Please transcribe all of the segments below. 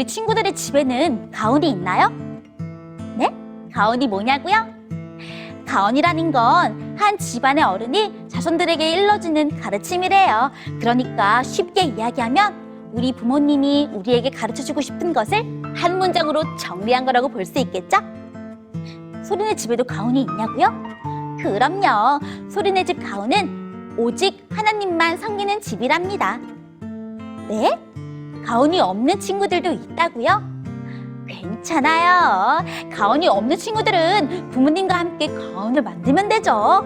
우리 친구들의 집에는 가온이 있나요? 네? 가온이 뭐냐고요? 가온이라는 건 한 집안의 어른이 자손들에게 일러주는 가르침이래요. 그러니까 쉽게 이야기하면 우리 부모님이 우리에게 가르쳐주고 싶은 것을 한 문장으로 정리한 거라고 볼 수 있겠죠? 소리네 집에도 가온이 있냐고요? 그럼요. 소리네 집 가온은 오직 하나님만 섬기는 집이랍니다. 네? 가온이 없는 친구들도 있다고요? 괜찮아요. 가온이 없는 친구들은 부모님과 함께 가온을 만들면 되죠.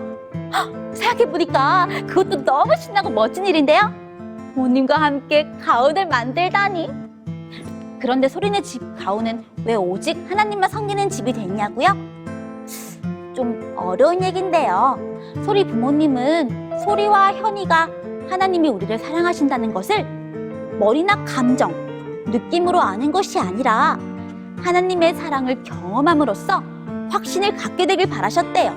헉, 생각해보니까 그것도 너무 신나고 멋진 일인데요. 부모님과 함께 가온을 만들다니. 그런데 소리네 집 가온은 왜 오직 하나님만 섬기는 집이 됐냐고요? 좀 어려운 얘긴데요. 소리 부모님은 소리와 현이가 하나님이 우리를 사랑하신다는 것을 머리나 감정, 느낌으로 아는 것이 아니라 하나님의 사랑을 경험함으로써 확신을 갖게 되길 바라셨대요.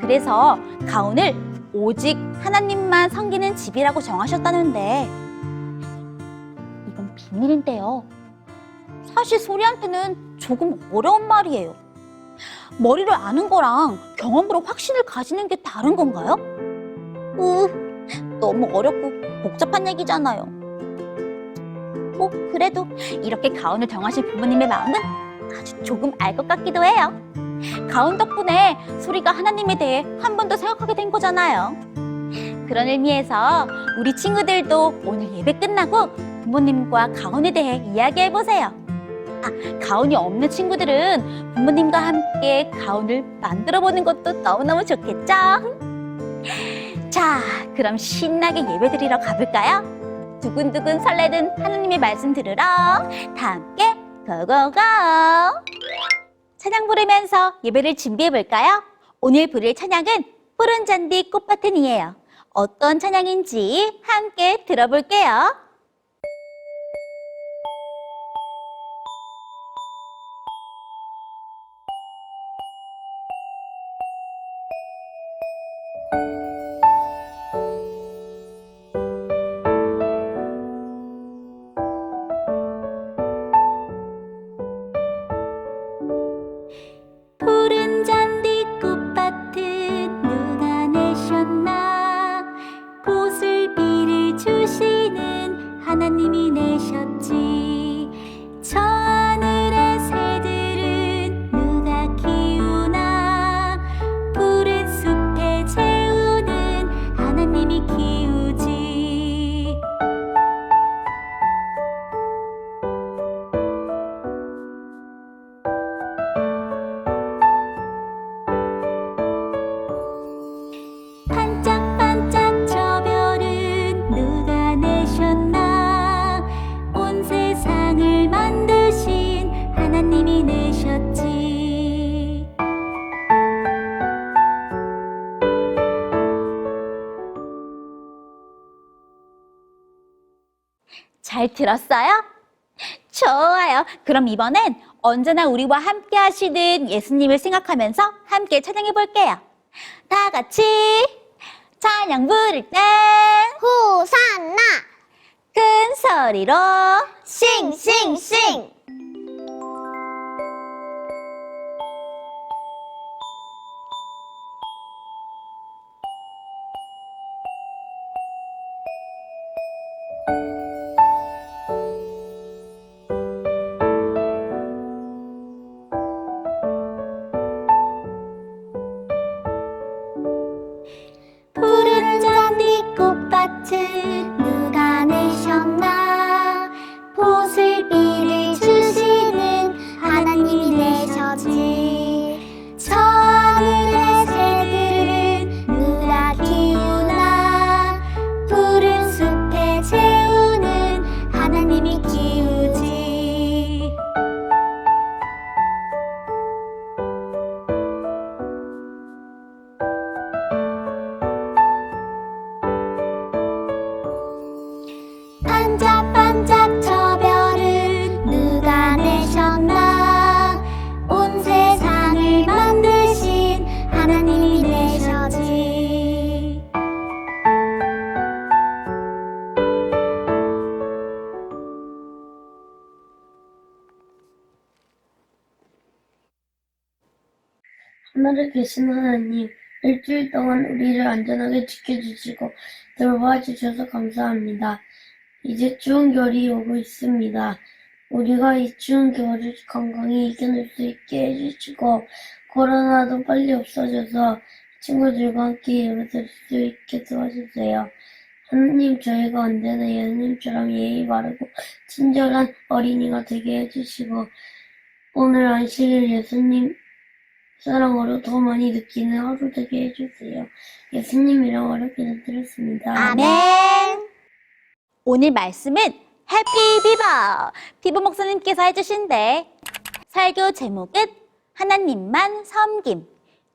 그래서 가온을 오직 하나님만 섬기는 집이라고 정하셨다는데 이건 비밀인데요. 사실 소리한테는 조금 어려운 말이에요. 머리를 아는 거랑 경험으로 확신을 가지는 게 다른 건가요? 으, 너무 어렵고 복잡한 얘기잖아요. 뭐 그래도 이렇게 가온을 정하신 부모님의 마음은 아주 조금 알 것 같기도 해요. 가온 덕분에 소리가 하나님에 대해 한 번 더 생각하게 된 거잖아요. 그런 의미에서 우리 친구들도 오늘 예배 끝나고 부모님과 가온에 대해 이야기해 보세요. 아, 가온이 없는 친구들은 부모님과 함께 가온을 만들어 보는 것도 너무너무 좋겠죠? 자, 그럼 신나게 예배 드리러 가볼까요? 두근두근 설레는 하나님의 말씀 들으러 다 함께 고고고! 찬양 부르면서 예배를 준비해 볼까요? 오늘 부를 찬양은 푸른 잔디 꽃밭은이에요. 어떤 찬양인지 함께 들어볼게요. 잘 들었어요? 좋아요. 그럼 이번엔 언제나 우리와 함께 하시는 예수님을 생각하면서 함께 찬양해 볼게요. 다 같이 찬양 부를 땐 호산나 큰 소리로 싱싱싱 하늘에 계신 하나님, 일주일 동안 우리를 안전하게 지켜주시고 돌봐 주셔서 감사합니다. 이제 추운 겨울이 오고 있습니다. 우리가 이 추운 겨울을 건강히 이겨낼 수 있게 해주시고 코로나도 빨리 없어져서 친구들과 함께 예배 드릴 수 있게 도와주세요. 하나님 저희가 언제나 예수님처럼 예의 바르고 친절한 어린이가 되게 해주시고 오늘 안식일 예수님 사랑으로 더 많이 느끼는 하루 되게 해주세요. 예수님 이름 어렵게 드렸습니다. 아멘. 오늘 말씀은 해피 비버 비버 목사님께서 해주신대. 설교 제목은 하나님만 섬김.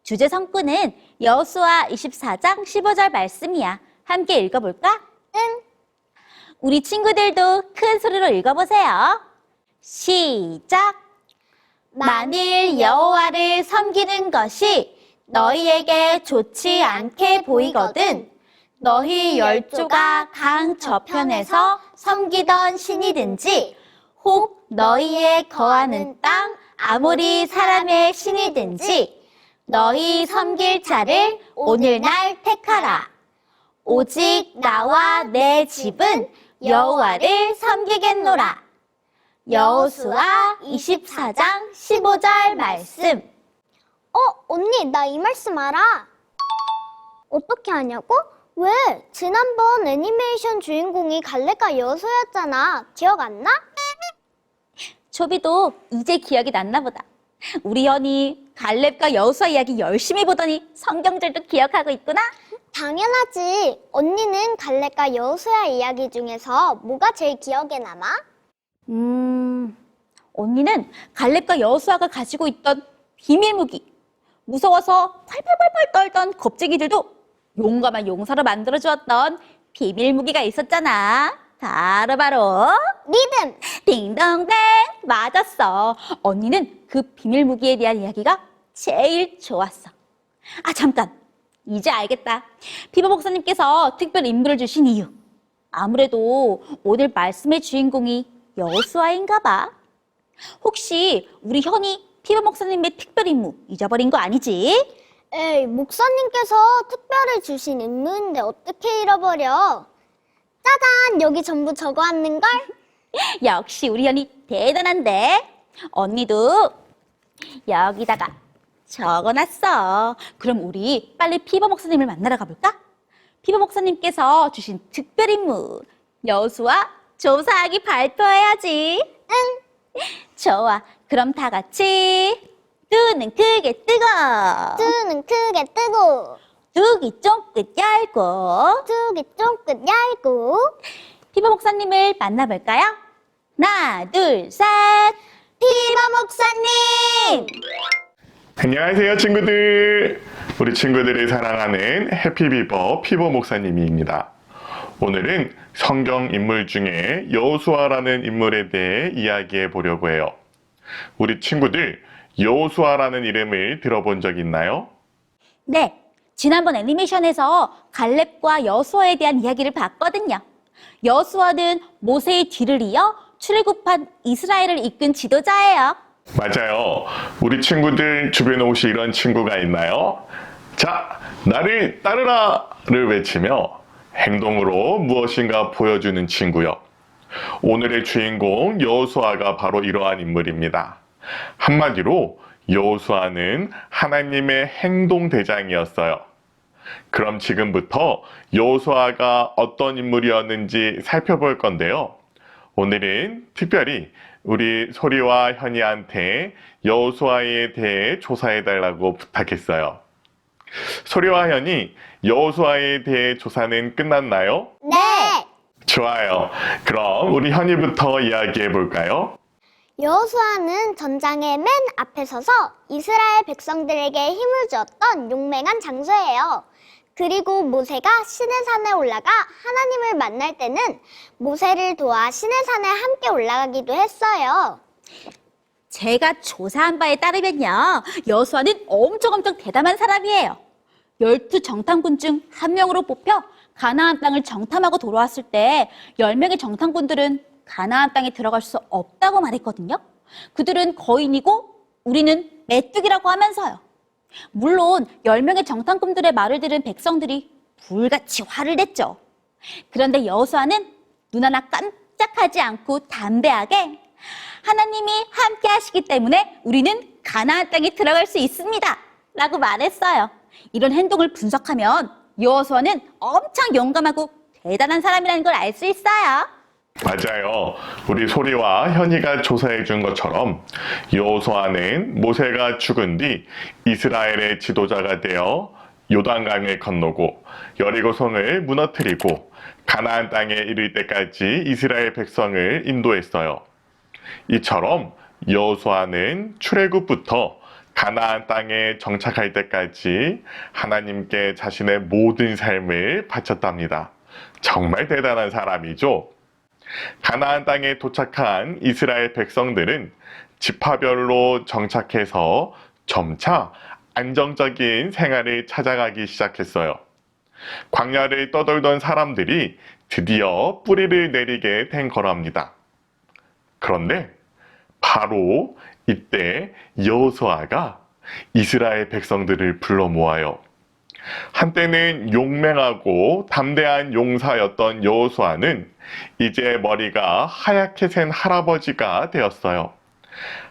주제 성구는 여수와 24장 15절 말씀이야. 함께 읽어볼까? 응. 우리 친구들도 큰 소리로 읽어보세요. 시작. 만일 여호와를 섬기는 것이 너희에게 좋지 않게 보이거든 너희 열조가 강 저편에서 섬기던 신이든지 혹 너희의 거하는 땅 아무리 사람의 신이든지 너희 섬길 자를 오늘날 택하라. 오직 나와 내 집은 여호와를 섬기겠노라 여호수아 24장 15절 말씀 어, 언니, 나 이 말씀 알아. 어떻게 하냐고? 왜? 지난번 애니메이션 주인공이 갈래가 여수였잖아. 기억 안 나? 초비도 이제 기억이 났나 보다. 우리 현이 갈렙과 여호수아 이야기 열심히 보더니 성경절도 기억하고 있구나. 당연하지. 언니는 갈래가 여수야 이야기 중에서 뭐가 제일 기억에 남아? 음, 언니는 갈렙과 여호수아가 가지고 있던 비밀 무기, 무서워서 펄펄펄펄 떨던 겁쟁이들도 용감한 용사로 만들어 주었던 비밀 무기가 있었잖아. 바로 바로 리듬. 딩동댕 맞았어. 언니는 그 비밀 무기에 대한 이야기가 제일 좋았어. 아 잠깐 이제 알겠다. 피버 목사님께서 특별 임무를 주신 이유. 아무래도 오늘 말씀의 주인공이 여호수아인가 봐. 혹시 우리 현이 피버 목사님의 특별 임무 잊어버린 거 아니지? 에이, 목사님께서 특별히 주신 임무인데 어떻게 잃어버려? 짜잔, 여기 전부 적어왔는걸? 역시 우리 현이 대단한데. 언니도 여기다가 적어놨어. 그럼 우리 빨리 피버 목사님을 만나러 가볼까? 피버 목사님께서 주신 특별 임무 여수와 조사하기 발표해야지. 응. 좋아. 그럼 다 같이 눈은 크게 뜨고 뜨는 크게 뜨고, 두기 쫑긋 열고 두기 쫑긋 얇고, 피버 목사님을 만나볼까요? 하나, 둘, 셋. 피바 목사님! 안녕하세요 친구들 우리 친구들이 사랑하는 해피비버 피버 목사님입니다 오늘은 성경 인물 중에 여호수아라는 인물에 대해 이야기해 보려고 해요 우리 친구들 여호수아라는 이름을 들어본 적 있나요? 네, 지난번 애니메이션에서 갈렙과 여수아에 대한 이야기를 봤거든요. 여수아는 모세의 뒤를 이어 출애굽한 이스라엘을 이끈 지도자예요. 맞아요 우리 친구들 주변에 혹시 이런 친구가 있나요? 자 나를 따르라를 외치며 행동으로 무엇인가 보여주는 친구요 오늘의 주인공 여호수아가 바로 이러한 인물입니다. 한마디로 여호수아는 하나님의 행동 대장이었어요. 그럼 지금부터 여호수아가 어떤 인물이었는지 살펴볼 건데요. 오늘은 특별히 우리 소리와 현이한테 여호수아에 대해 조사해 달라고 부탁했어요. 소리와 현이 여호수아에 대해 조사는 끝났나요? 네! 좋아요. 그럼 우리 현이부터 이야기해 볼까요? 여호수아는 전장의 맨 앞에 서서 이스라엘 백성들에게 힘을 주었던 용맹한 장소예요. 그리고 모세가 시내 산에 올라가 하나님을 만날 때는 모세를 도와 시내 산에 함께 올라가기도 했어요. 제가 조사한 바에 따르면요. 여수아는 엄청 엄청 대담한 사람이에요. 열두 정탐꾼 중한 명으로 뽑혀 가나안 땅을 정탐하고 돌아왔을 때 열 명의 정탐꾼들은 가나안 땅에 들어갈 수 없다고 말했거든요. 그들은 거인이고 우리는 메뚜기라고 하면서요. 물론 10명의 정탐꾼들의 말을 들은 백성들이 불같이 화를 냈죠. 그런데 여호수아는 눈 하나 깜짝하지 않고 담대하게 하나님이 함께 하시기 때문에 우리는 가나안 땅에 들어갈 수 있습니다. 라고 말했어요. 이런 행동을 분석하면 여호수아는 엄청 용감하고 대단한 사람이라는 걸 알 수 있어요. 맞아요. 우리 소리와 현이가 조사해 준 것처럼 여호수아는 모세가 죽은 뒤 이스라엘의 지도자가 되어 요단강을 건너고 여리고성을 무너뜨리고 가나안 땅에 이를 때까지 이스라엘 백성을 인도했어요. 이처럼 여호수아는 출애굽부터 가나안 땅에 정착할 때까지 하나님께 자신의 모든 삶을 바쳤답니다. 정말 대단한 사람이죠. 가나안 땅에 도착한 이스라엘 백성들은 지파별로 정착해서 점차 안정적인 생활을 찾아가기 시작했어요. 광야를 떠돌던 사람들이 드디어 뿌리를 내리게 된 거랍니다. 그런데 바로 이때 여호수아가 이스라엘 백성들을 불러 모아요. 한때는 용맹하고 담대한 용사였던 여호수아는 이제 머리가 하얗게 센 할아버지가 되었어요.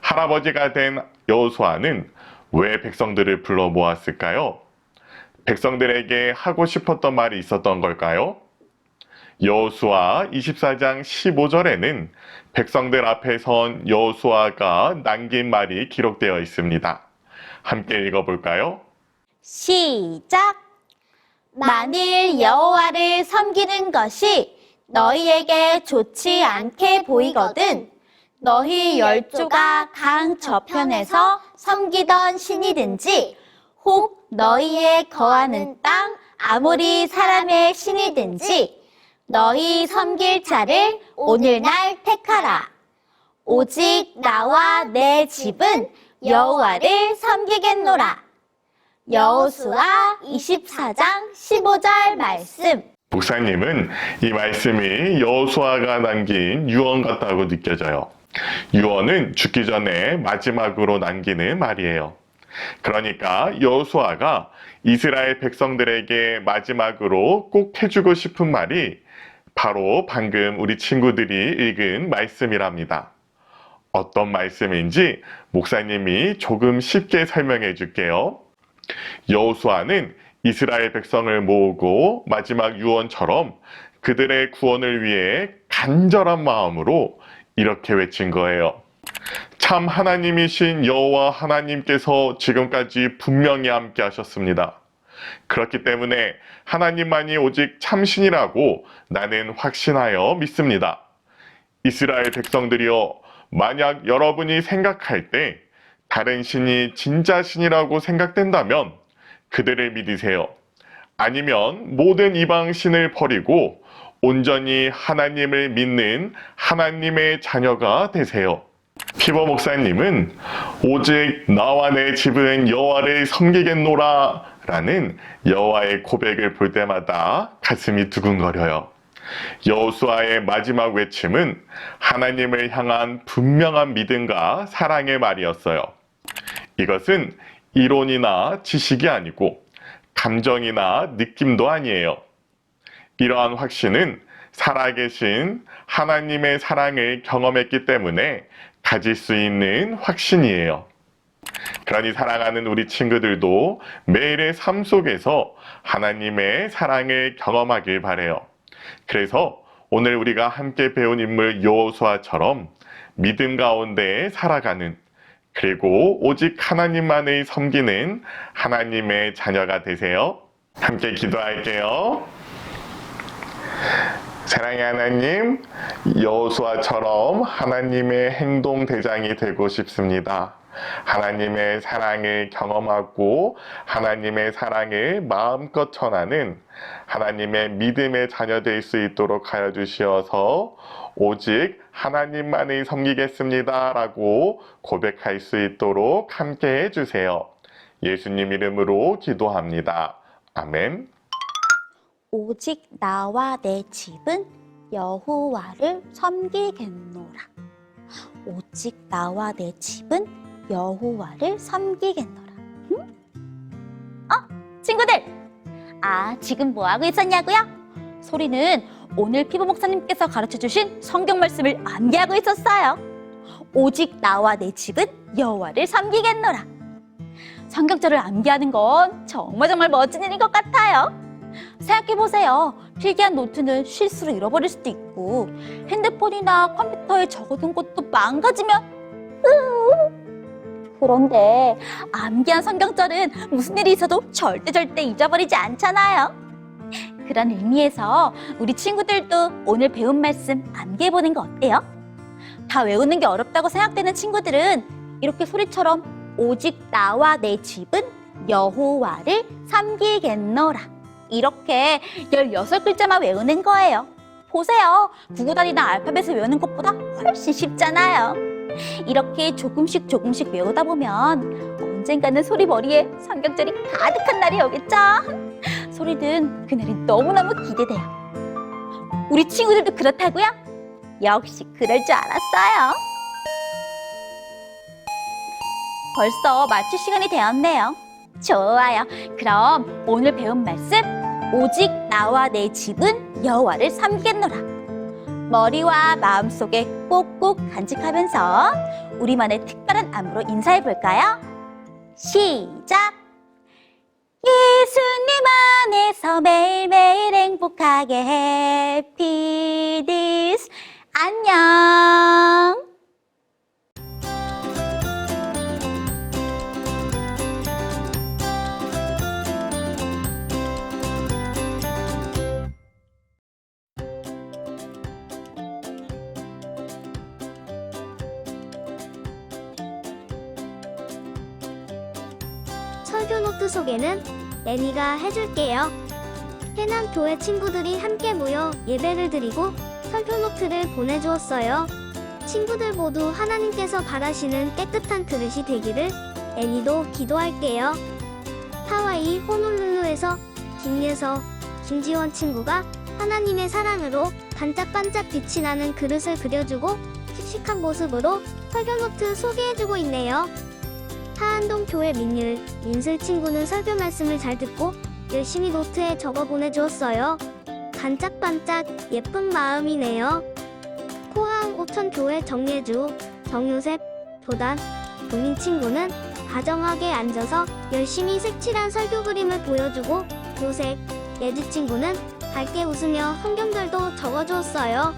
할아버지가 된 여호수아는 왜 백성들을 불러 모았을까요? 백성들에게 하고 싶었던 말이 있었던 걸까요? 여호수아 24장 15절에는 백성들 앞에 선 여호수아가 남긴 말이 기록되어 있습니다. 함께 읽어볼까요? 시작. 만일 여호와를 섬기는 것이 너희에게 좋지 않게 보이거든 너희 열조가 강 저편에서 섬기던 신이든지 혹 너희의 거하는 땅 아무리 사람의 신이든지 너희 섬길 자를 오늘날 택하라 오직 나와 내 집은 여호와를 섬기겠노라 여호수아 24장 15절 말씀 목사님은 이 말씀이 여호수아가 남긴 유언 같다고 느껴져요. 유언은 죽기 전에 마지막으로 남기는 말이에요. 그러니까 여호수아가 이스라엘 백성들에게 마지막으로 꼭 해주고 싶은 말이 바로 방금 우리 친구들이 읽은 말씀이랍니다. 어떤 말씀인지 목사님이 조금 쉽게 설명해 줄게요. 여호수아는 이스라엘 백성을 모으고 마지막 유언처럼 그들의 구원을 위해 간절한 마음으로 이렇게 외친 거예요. 참 하나님이신 여호와 하나님께서 지금까지 분명히 함께 하셨습니다. 그렇기 때문에 하나님만이 오직 참신이라고 나는 확신하여 믿습니다. 이스라엘 백성들이여 만약 여러분이 생각할 때 다른 신이 진짜 신이라고 생각된다면 그들을 믿으세요. 아니면 모든 이방 신을 버리고 온전히 하나님을 믿는 하나님의 자녀가 되세요. 피버 목사님은 오직 나와 내 집은 여호와를 섬기겠노라 라는 여호와의 고백을 볼 때마다 가슴이 두근거려요. 여호수아의 마지막 외침은 하나님을 향한 분명한 믿음과 사랑의 말이었어요. 이것은 이론이나 지식이 아니고 감정이나 느낌도 아니에요. 이러한 확신은 살아계신 하나님의 사랑을 경험했기 때문에 가질 수 있는 확신이에요. 그러니 사랑하는 우리 친구들도 매일의 삶 속에서 하나님의 사랑을 경험하길 바래요. 그래서 오늘 우리가 함께 배운 인물 여호수아처럼 믿음 가운데 살아가는 그리고 오직 하나님만을 섬기는 하나님의 자녀가 되세요. 함께 기도할게요. 사랑의 하나님, 여호수아처럼 하나님의 행동 대장이 되고 싶습니다. 하나님의 사랑을 경험하고 하나님의 사랑을 마음껏 전하는 하나님의 믿음의 자녀 될 수 있도록 하여 주시어서 오직 하나님만을 섬기겠습니다. 라고 고백할 수 있도록 함께 해 주세요. 예수님 이름으로 기도합니다. 아멘. 오직 나와 내 집은 여호와를 섬기겠노라. 오직 나와 내 집은 여호와를 섬기겠노라. 응? 친구들! 아, 지금 뭐 하고 있었냐고요? 소리는 오늘 피부 목사님께서 가르쳐 주신 성경 말씀을 암기하고 있었어요. 오직 나와 내 집은 여호와를 섬기겠노라. 성경절을 암기하는 건 정말 정말 멋진 일인 것 같아요. 생각해 보세요. 필기한 노트는 실수로 잃어버릴 수도 있고 핸드폰이나 컴퓨터에 적어둔 것도 망가지면 으. 그런데 암기한 성경절은 무슨 일이 있어도 절대 절대 잊어버리지 않잖아요. 그런 의미에서 우리 친구들도 오늘 배운 말씀 암기해보는 거 어때요? 다 외우는 게 어렵다고 생각되는 친구들은 이렇게 소리처럼 오직 나와 내 집은 여호와를 섬기겠노라. 이렇게 16글자만 외우는 거예요. 보세요. 구구단이나 알파벳을 외우는 것보다 훨씬 쉽잖아요. 이렇게 조금씩 조금씩 외우다 보면 언젠가는 소리 머리에 성경절이 가득한 날이 오겠죠? 소리는 그날이 너무너무 기대돼요. 우리 친구들도 그렇다고요? 역시 그럴 줄 알았어요. 벌써 마칠 시간이 되었네요. 좋아요. 그럼 오늘 배운 말씀 오직 나와 내 집은 여호와를 섬겠노라. 머리와 마음속에 꼭꼭 간직하면서 우리만의 특별한 안무로 인사해 볼까요? 시작. 예수님 안에서 매일매일 행복하게 This 안녕. 노트 소개는 레니가 해줄게요. 해남 교회 친구들이 함께 모여 예배를 드리고 설교 노트를 보내주었어요. 친구들 모두 하나님께서 바라시는 깨끗한 그릇이 되기를 애니도 기도할게요. 하와이 호놀룰루에서 김예서, 김지원 친구가 하나님의 사랑으로 반짝반짝 빛이 나는 그릇을 그려주고 씩씩한 모습으로 설교노트 소개해주고 있네요. 하안동 교회 민율, 민슬 친구는 설교 말씀을 잘 듣고 열심히 노트에 적어 보내주었어요. 반짝반짝 예쁜 마음이네요. 포항 오천 교회 정예주, 정요셉, 조단, 도민 친구는 다정하게 앉아서 열심히 색칠한 설교 그림을 보여주고 요색, 예주 친구는 밝게 웃으며 성경들도 적어주었어요.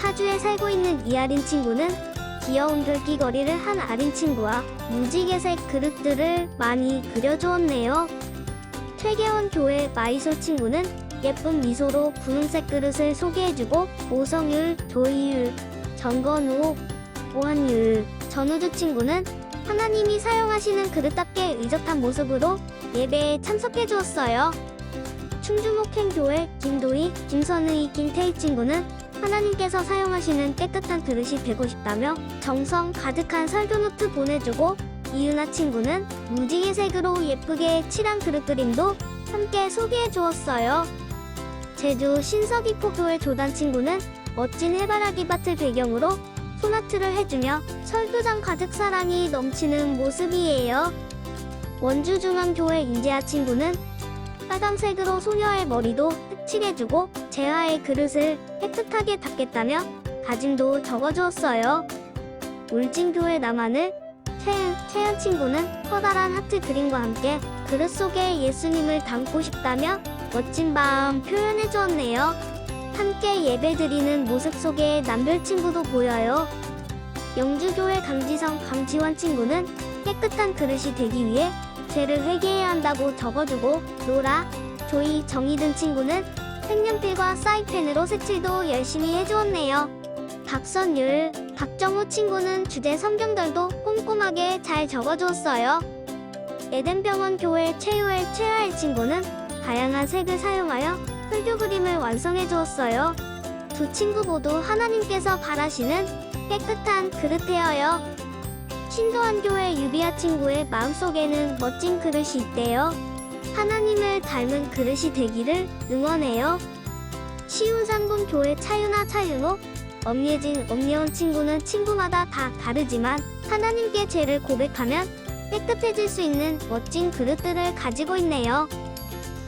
파주에 살고 있는 이아린 친구는 귀여운 글귀거리를 한 아린 친구와 무지개색 그릇들을 많이 그려주었네요. 최계원 교회 마이솔 친구는 예쁜 미소로 분홍색 그릇을 소개해주고 오성율, 조이율, 정건우, 오한율, 전우주 친구는 하나님이 사용하시는 그릇답게 의젓한 모습으로 예배에 참석해 주었어요. 충주목행교회 김도희, 김선의, 김태희 친구는 하나님께서 사용하시는 깨끗한 그릇이 되고 싶다며 정성 가득한 설교 노트 보내주고 이은아 친구는 무지개 색으로 예쁘게 칠한 그릇 그림도 함께 소개해 주었어요. 제주 신서기포교회 조단 친구는 멋진 해바라기 밭을 배경으로 소나트를 해주며 설교장 가득 사랑이 넘치는 모습이에요. 원주중앙교회 인재아 친구는 빨강색으로 소녀의 머리도 흑칠해주고 재화의 그릇을 깨끗하게 닦겠다며 다짐도 적어주었어요. 울진교회 남한을 채연, 채연 친구는 커다란 하트 그림과 함께 그릇 속에 예수님을 담고 싶다며 멋진 마음 표현해 주었네요. 함께 예배드리는 모습 속에 남별 친구도 보여요. 영주교회 강지성 강지원 친구는 깨끗한 그릇이 되기 위해 죄를 회개해야 한다고 적어주고 로라, 조이, 정희등 친구는 색연필과 사인펜으로 색칠도 열심히 해주었네요. 박선율, 박정우 친구는 주제 성경들도 꼼꼼하게 잘 적어주었어요. 에덴병원 교회 최유엘 최하일 친구는 다양한 색을 사용하여 설교 그림을 완성해 주었어요. 두 친구 모두 하나님께서 바라시는 깨끗한 그릇이에요. 신도한 교회 유비아 친구의 마음속에는 멋진 그릇이 있대요. 하나님을 닮은 그릇이 되기를 응원해요. 시운산군 교회 차윤아 차윤호, 엄예진 엄예원 친구는 친구마다 다 다르지만 하나님께 죄를 고백하면 깨끗해질 수 있는 멋진 그릇들을 가지고 있네요.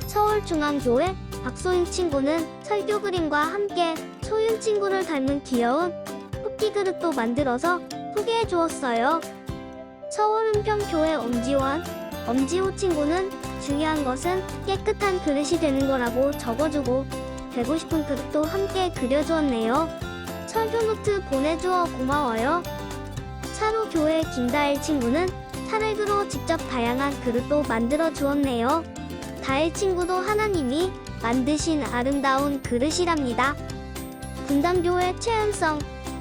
서울중앙교회 박소윤 친구는 설교 그림과 함께 소윤 친구를 닮은 귀여운 토끼 그릇도 만들어서 소개해 주었어요. 서울 은평교회 엄지원, 엄지호 친구는 중요한 것은 깨끗한 그릇이 되는 거라고 적어주고 되고 싶은 그릇도 함께 그려주었네요. 설교 노트 보내주어 고마워요. 차로 교회 김다일 친구는 차례그로 직접 다양한 그릇도 만들어 주었네요. 다일 친구도 하나님이 만드신 아름다운 그릇이랍니다. 분당교회 최은성,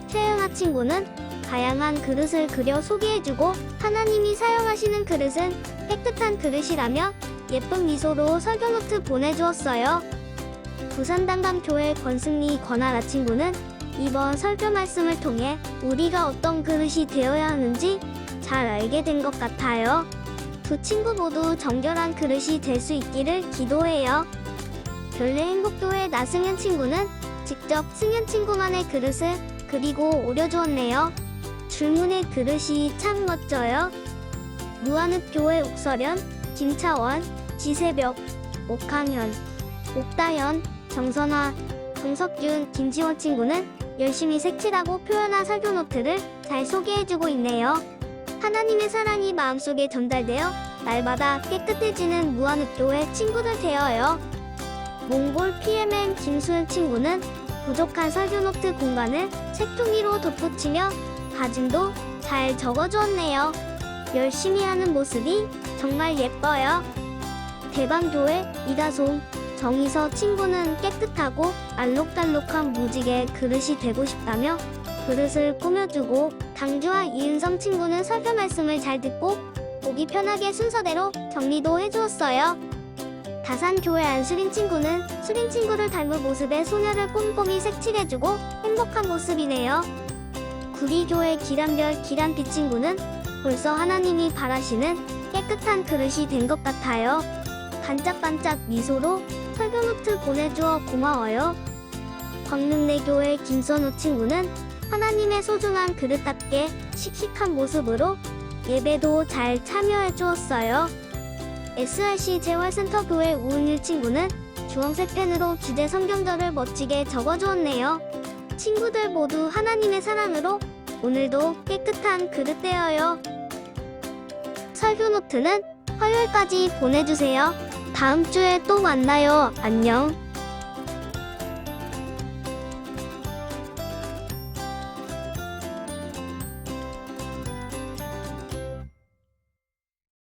최은아 친구는 다양한 그릇을 그려 소개해주고 하나님이 사용하시는 그릇은 깨끗한 그릇이라며 예쁜 미소로 설교 노트 보내주었어요. 부산 단감교회 권승리 권아라 친구는 이번 설교 말씀을 통해 우리가 어떤 그릇이 되어야 하는지 잘 알게 된 것 같아요. 두 친구 모두 정결한 그릇이 될 수 있기를 기도해요. 별내 행복교회 나승현 친구는 직접 승현 친구만의 그릇을 그리고 오려주었네요. 줄무늬 그릇이 참 멋져요. 무한읍 교회 옥설현, 김차원, 지새벽, 옥항현, 옥다현, 정선화, 정석균, 김지원 친구는 열심히 색칠하고 표현한 설교 노트를 잘 소개해주고 있네요. 하나님의 사랑이 마음속에 전달되어 날마다 깨끗해지는 무한읍교회 친구들 되어요. 몽골 PMM 김수은 친구는 부족한 설교 노트 공간을 색종이로 덧붙이며 가짐도 잘 적어주었네요. 열심히 하는 모습이 정말 예뻐요. 대방교회 이다솜, 정희서 친구는 깨끗하고 알록달록한 무지개 그릇이 되고 싶다며 그릇을 꾸며주고 강주와 이은성 친구는 설교 말씀을 잘 듣고 보기 편하게 순서대로 정리도 해주었어요. 다산교회 안수린 친구는 수린 친구를 닮은 모습에 소녀를 꼼꼼히 색칠해주고 행복한 모습이네요. 구리교회 기란별 기란빛 친구는 벌써 하나님이 바라시는 깨끗한 그릇이 된 것 같아요. 반짝반짝 미소로 설교노트 보내주어 고마워요. 광릉내교회 김선우 친구는 하나님의 소중한 그릇답게 씩씩한 모습으로 예배도 잘 참여해 주었어요. SRC 재활센터 교회 우은일 친구는 주황색 펜으로 주제 성경절을 멋지게 적어주었네요. 친구들 모두 하나님의 사랑으로 오늘도 깨끗한 그릇 되어요. 설교 노트는 화요일까지 보내주세요. 다음 주에 또 만나요. 안녕.